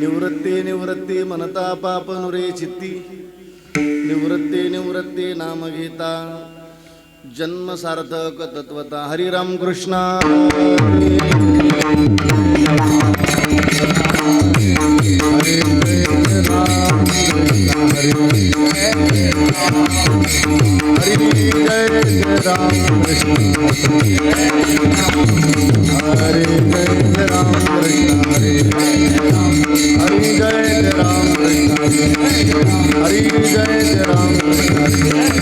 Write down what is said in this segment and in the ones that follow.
निवृत्ती निवृत्ती मनता पाप नुरे चित्ती. निवृत्ती निवृत्ती नाम घेता जन्म सार्थक तत्वता. Hariram Krishna. Hare Jai Ram Hare Jai Ram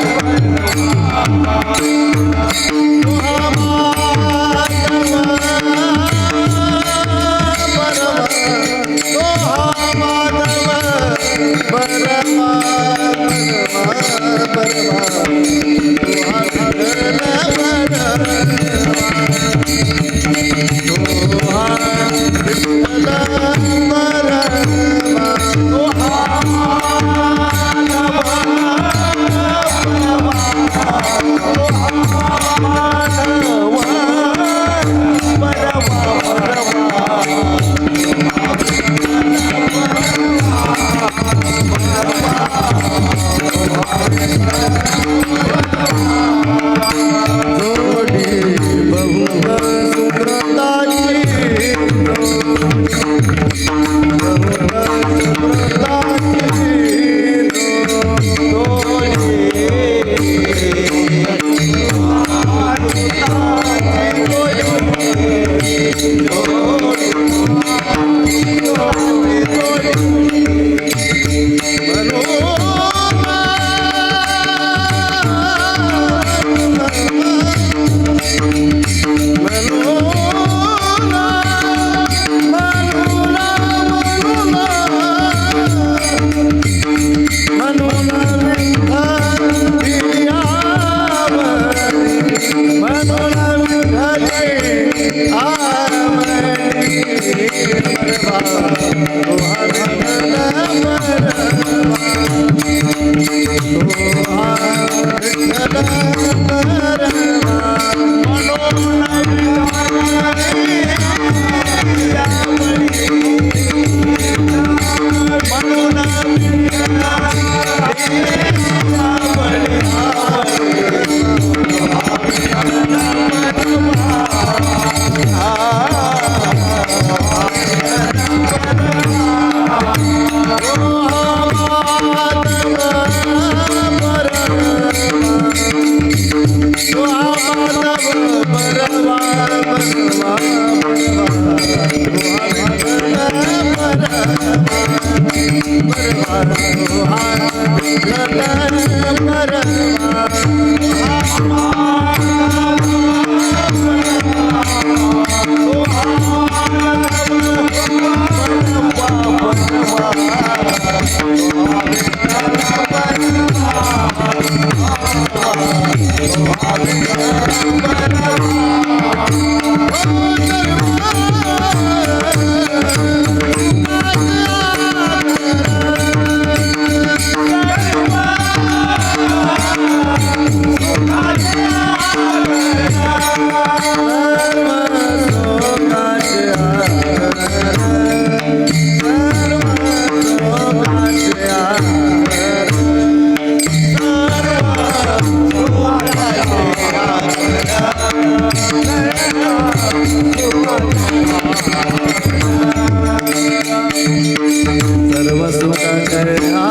सर्व सुख करता.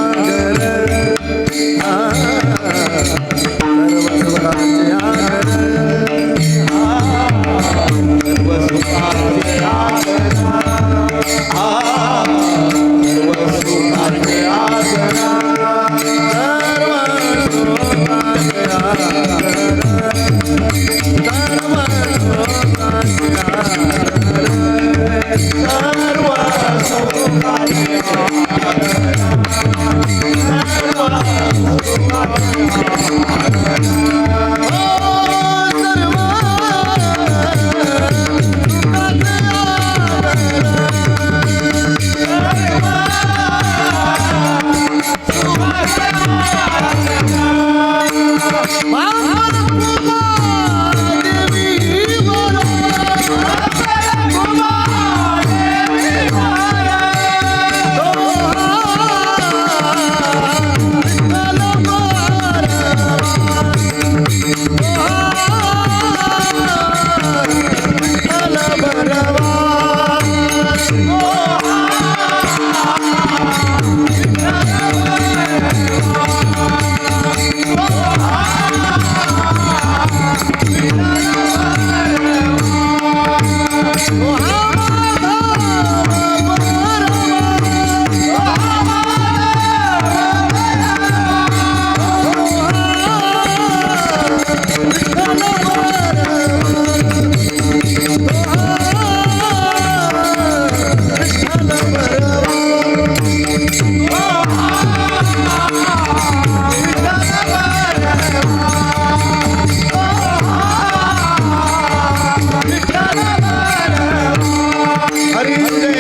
Happy birthday.